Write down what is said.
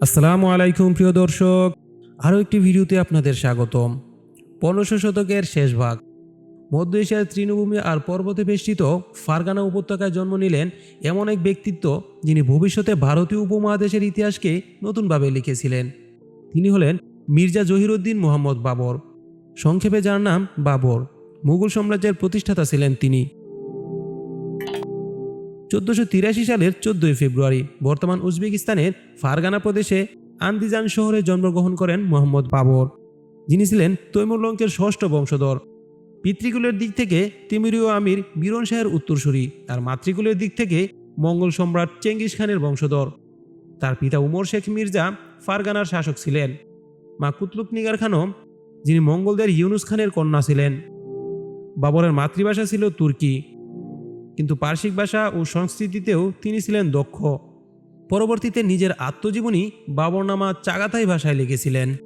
আসসালামু আলাইকুম, প্রিয় দর্শক। আরও একটি ভিডিওতে আপনাদের স্বাগতম। পনেরোশো শতকের শেষ ভাগ। মধ্য এশিয়ার তৃণভূমি আর পর্বতে বেষ্টিত ফারগানা উপত্যকায় জন্ম নিলেন এমন এক ব্যক্তিত্ব যিনি ভবিষ্যতে ভারতীয় উপমহাদেশের ইতিহাসকে নতুনভাবে লিখেছিলেন। তিনি হলেন মির্জা জহিরুদ্দিন মোহাম্মদ বাবর। সংক্ষেপে যার নাম বাবর। মুঘল সাম্রাজ্যের প্রতিষ্ঠাতা ছিলেন তিনি। চোদ্দশো তিরাশি সালের চোদ্দই ফেব্রুয়ারি বর্তমান উজবেকিস্তানের ফারগানা প্রদেশে আন্দিজান শহরে জন্মগ্রহণ করেন মোহাম্মদ বাবর যিনি ছিলেন তৈমুরলঙ্কের ষষ্ঠ বংশধর। পিতৃকুলের দিক থেকে তিমিরীয় আমির বীরন শাহের উত্তরসূরি। আর মাতৃকুলের দিক থেকে মঙ্গল সম্রাট চেঙ্গিস খানের বংশধর। তার পিতা উমর শেখ মির্জা ফারগানার শাসক ছিলেন। মা কুতলুক নিগার খানম, যিনি মঙ্গলদের ইউনুস খানের কন্যা ছিলেন। বাবরের মাতৃভাষা ছিল তুর্কি। কিন্তু পার্শ্বিক ভাষা ও সংস্কৃতিতেও তিনি ছিলেন দক্ষ। পরবর্তীতে নিজের আত্মজীবনী বাবরনামা চাগাতাই ভাষায় লিখেছিলেন।